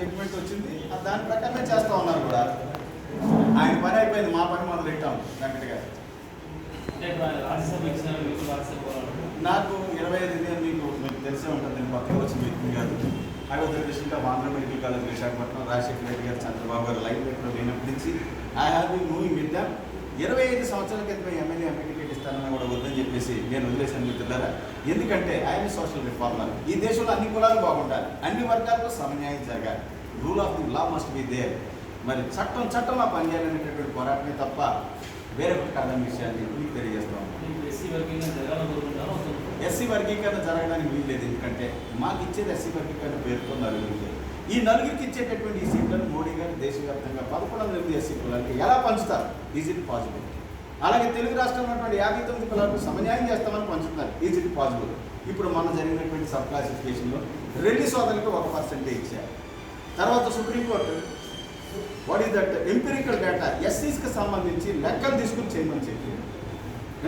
Judgement వచ్చింది. దాని ప్రకారమే చేస్తా ఉన్నారు కూడా. ఆయన పని అయిపోయింది మా పని మొదలు పెట్టాం వెంకట గారు. నాకు ఇరవై ఐదు మీకు మీకు తెలిసే ఉంటుంది నేను పక్కన వచ్చి మీకు కాదు. I was relation of Andhra medical college Visakhapatnam Rajasekhara Reddy garu Chandrababu garu live పెట్టడం లేనప్పటి నుంచి I have be moving with them ఇరవై ఐదు సంవత్సరాల క్రితం ఎమ్మెల్యే ఎంపీ టికెట్ ఇస్తానని కూడా వద్దని చెప్పేసి నేను వదిలేశాను మిత్రులారా ఎందుకంటే ఆయన సోషల్ రిఫార్మర్ ఈ దేశంలో అన్ని కులాలు బాగుంటారు అన్ని వర్గాలకు సమన్యాయం జరగాలి. Rule of the law must be there మరి చట్టం చట్టంలో పనిచేయాలనేటటువంటి పోరాటమే తప్ప వేరే ఒకటి కాదని విషయాన్ని మీకు తెలియజేస్తాం ఎస్సీ వర్గీకరణ జరగడానికి వీల్లేదు. ఎందుకంటే మాకు ఇచ్చేది ఎస్సీ వర్గీకరణ పేరుతో నలుగురికి. ఈ నలుగురికి ఇచ్చేటటువంటి సీట్లను మోడీ గారు దేశవ్యాప్తంగా పదకొండు వందల ఎనిమిది ఎస్సీ కులాలకి ఎలా పంచుతారు? ఈజ్ ఇట్ పాసిబుల్ అలాగే తెలుగు రాష్ట్రంలో ఉన్నటువంటి యాభై తొమ్మిది కులాలకు సమన్యాయం చేస్తామని పంచుతున్నారు. ఈజ్ ఇట్ పాసిబుల్ ఇప్పుడు మన జరిగినటువంటి సబ్ క్లాసిఫికేషన్లో రెండు సోదరులకు ఒక పర్సెంటే ఇచ్చారు. తర్వాత supreme court what is that empirical data ఎస్సీస్కి సంబంధించి లెక్కలు తీసుకుని చేయమని చెప్పింది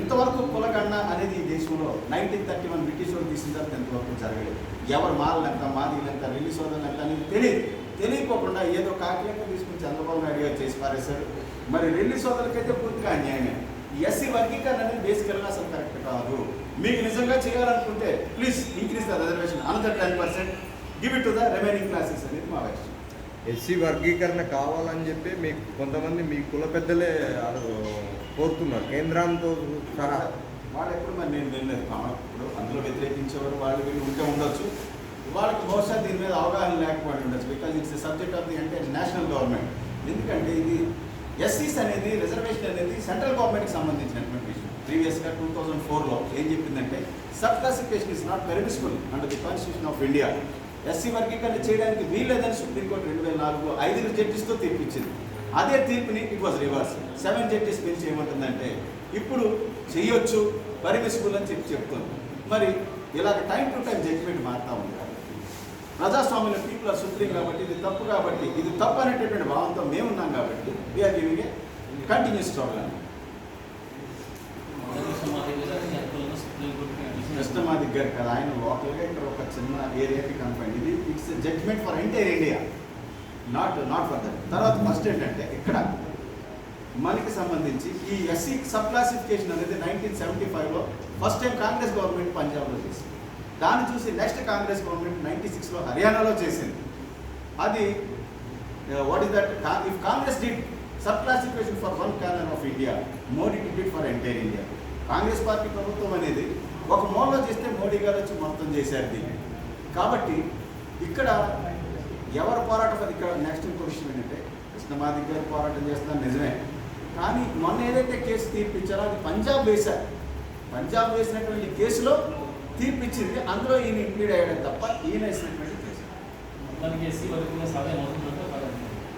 ఎంతవరకు కులగన్న అనేది ఈ దేశంలో నైన్టీన్ థర్టీ వన్ బ్రిటిష్ వాళ్ళు తీసిన తర్వాత ఎంతవరకు జరగలేదు. ఎవరు మాల లెక్క మాది లెక్క రెల్లి సోదరు లెక్క అనేది తెలియదు. తెలియకోకుండా ఏదో కాకి లెక్క తీసుకుని చంద్రబాబు నాయుడు గారు చేసి పారేశారు. మరి రెల్లి సోదరులకైతే పూర్తిగా అన్యాయమే. ఎస్సీ వర్గీకరణ అనేది బేసికల్గా అసలు కరెక్ట్ కాదు. మీకు నిజంగా చేయాలనుకుంటే please increase the reservation another ten percent give it to the remaining classes అనేది మా విషయం ఎస్సీ వర్గీకరణ కావాలని చెప్పి మీకు కొంతమంది మీ కుల పెద్దలే కోరుతున్నారు. కేంద్రంతో సహా. వాళ్ళు ఎప్పుడు మరి నేను కావాలి ఇప్పుడు అందులో వ్యతిరేకించేవారు వాళ్ళు వీళ్ళు ఉంటే ఉండొచ్చు. వాళ్ళకి బహుశా దీని మీద అవగాహన లేకపోయి ఉండొచ్చు because it's subject of the అంటే నేషనల్ గవర్నమెంట్ ఎందుకంటే ఇది ఎస్సీస్ అనేది రిజర్వేషన్ అనేది సెంట్రల్ గవర్నమెంట్కి సంబంధించినటువంటి విషయం. ప్రీవియస్గా టూ థౌజండ్ ఫోర్లో ఏం చెప్పిందంటే sub classification is not permissible under the constitution of India SC వర్గీకరణ చేయడానికి వీల్లేదని సుప్రీంకోర్టు రెండు వేల నాలుగులో ఐదుగురు జడ్జిస్తో తీర్పిచ్చింది. అదే తీర్పుని it was reverse seven judges bench ఏమంటుందంటే ఇప్పుడు చేయొచ్చు పర్మిసిబుల్ అని చెప్పి చెప్తుంది. మరి ఇలాగ టైం టు టైం జడ్జిమెంట్ మారుతూ ఉంది ప్రజాస్వామ్యంలో పీపుల్ ఆర్ సుప్రీం కాబట్టి ఇది తప్పు కాబట్టి ఇది తప్పు అనేటటువంటి భావంతో మేమున్నాం కాబట్టి we are giving a continuous struggle అని కృష్ణమా దగ్గర కదా ఆయన లోకల్గా ఇక్కడ ఒక చిన్న ఏరియాకి కనపడింది. ఇది it's judgement for entire India not not for that తర్వాత ఫస్ట్ ఏంటంటే ఇక్కడ మనకి సంబంధించి ఈ ఎస్సీ సబ్ క్లాసిఫికేషన్ అనేది నైన్టీన్ సెవెంటీ ఫైవ్లో ఫస్ట్ టైం కాంగ్రెస్ గవర్నమెంట్ పంజాబ్లో చేసింది. దాన్ని చూసి నెక్స్ట్ కాంగ్రెస్ గవర్నమెంట్ నైన్టీ సిక్స్లో హర్యానాలో చేసింది. అది what is that if Congress did sub classification for one corner of India Modi did for entire India Congress party ప్రభుత్వం అనేది ఒక మూలలో చేస్తే మోడీ గారు వచ్చి మొత్తం చేశారు దీన్ని. కాబట్టి ఇక్కడ ఎవరు పోరాటం అది ఇక్కడ నెక్స్ట్ క్వశ్చన్ ఏంటంటే కృష్ణమాది గారు పోరాటం చేస్తున్నారు నిజమే. కానీ మొన్న ఏదైతే కేసు తీర్పిచ్చారో అది పంజాబ్ వేశారు. పంజాబ్ వేసినటువంటి కేసులో తీర్పిచ్చింది. అందులో ఈయన ఇంక్లూడ్ అయ్యాడు తప్ప ఈయన వేసినటువంటి కేసు.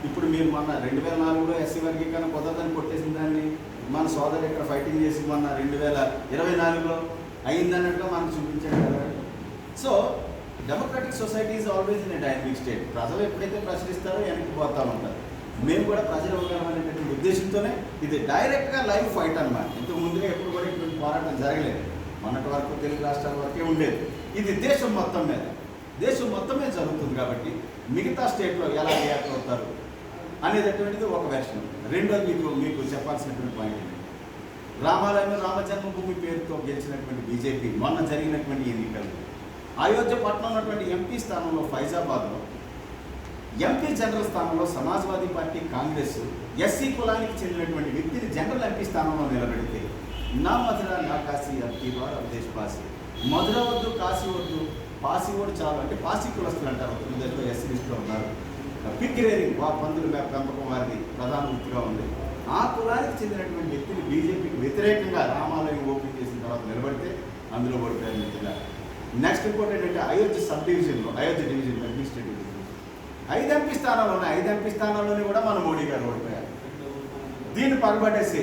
ఇప్పుడు మీరు మొన్న రెండు వేల నాలుగులో ఎస్సీ వర్గీకరణ కుదరదని కొట్టేసిన దాన్ని మన సోదరు ఇక్కడ ఫైటింగ్ చేసి మొన్న రెండు వేల ఇరవై నాలుగులో అయిందన్నట్టుగా మనకు చూపించాడు కదా. So democratic society is always in dynamic state ప్రజలు ఎప్పుడైతే ప్రశ్నిస్తారో వెనక్కి పోతా ఉంటారు. మేము కూడా ప్రజలు ఇవ్వగలమనేటువంటి ఉద్దేశంతోనే ఇది డైరెక్ట్గా లైవ్ ఫైట్ అన్నమాట. ఇంతకు ముందుగా ఎప్పుడు కూడా ఇటువంటి పోరాటం జరగలేదు. మనకు వరకు తెలుగు రాష్ట్రాల వరకే ఉండేది. ఇది దేశం మొత్తం మీద. దేశం మొత్తమే జరుగుతుంది కాబట్టి మిగతా స్టేట్లో ఎలా రియాక్ట్ అవుతారు అనేటటువంటిది ఒక వెర్షన్ రెండోది మీకు మీకు చెప్పాల్సినటువంటి పాయింట్ ఏంటి రామాలయం రామజన్మభూమి పేరుతో గెలిచినటువంటి బీజేపీ మొన్న జరిగినటువంటి ఎన్నికలు. అయోధ్య పట్నం ఉన్నటువంటి ఎంపీ స్థానంలో ఫైజాబాద్లో ఎంపీ జనరల్ స్థానంలో సమాజ్వాదీ పార్టీ కాంగ్రెస్ ఎస్సీ కులానికి చెందినటువంటి వ్యక్తిని జనరల్ ఎంపీ స్థానంలో నిలబెడితే నా మధుర నా కాశీ అబ్కి వారు అవదేశ్ పాసి మధుర వద్దు కాశీ వద్దు పాసి కూడా చాలు అంటే పాసి కులస్తులు అంటారు. తొమ్మిదిలో ఎస్సీ లిస్టులో ఉన్నారు. పిగ్ వా పందుల మేప పెంపకం వారిది ప్రధాన వృత్తిగా ఉంది. ఆ కులానికి చెందినటువంటి వ్యక్తిని బీజేపీకి వ్యతిరేకంగా రామాలయం ఓపెన్ చేసిన తర్వాత నిలబడితే అందులో ఓడిపోయారు మిత్రులు నెక్స్ట్ ఇంకోటి ఏంటంటే అయోధ్య సబ్ డివిజన్లో అయోధ్య డివిజన్ అడ్మినిస్ట్రేటివ్ డివిజన్. ఐదు ఎంపీ స్థానాలు ఉన్నాయి ఐదు ఎంపీ స్థానాల్లోనే కూడా మన మోడీ గారు ఓడిపోయారు. దీన్ని పగబట్టేసి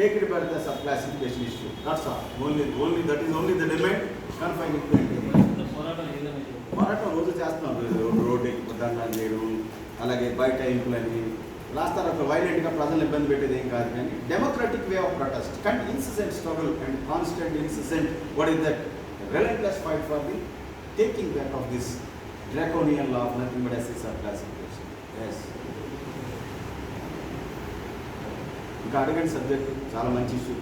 take it back the sub classification issue that's all only only that is only the demand confine it పోరాటం రోజు చేస్తున్నాం రోడ్డు రోడ్డు ఎక్కి దండాలు చేయడం అలాగే బయట ఇంపులని లాస్ట్ తర్వాత వైలెంట్గా ప్రజలను ఇబ్బంది పెట్టేది ఏం కాదు కానీ డెమోక్రటిక్ వే ఆఫ్ ప్రొటెస్ట్ కానీ incessant struggle and constant incessant what is that relentless fight for the taking back of this draconian law of nothing but SSR classification. Yes. ఇంకా అడగండి సబ్జెక్ట్. చాలా మంచి ఇష్యూ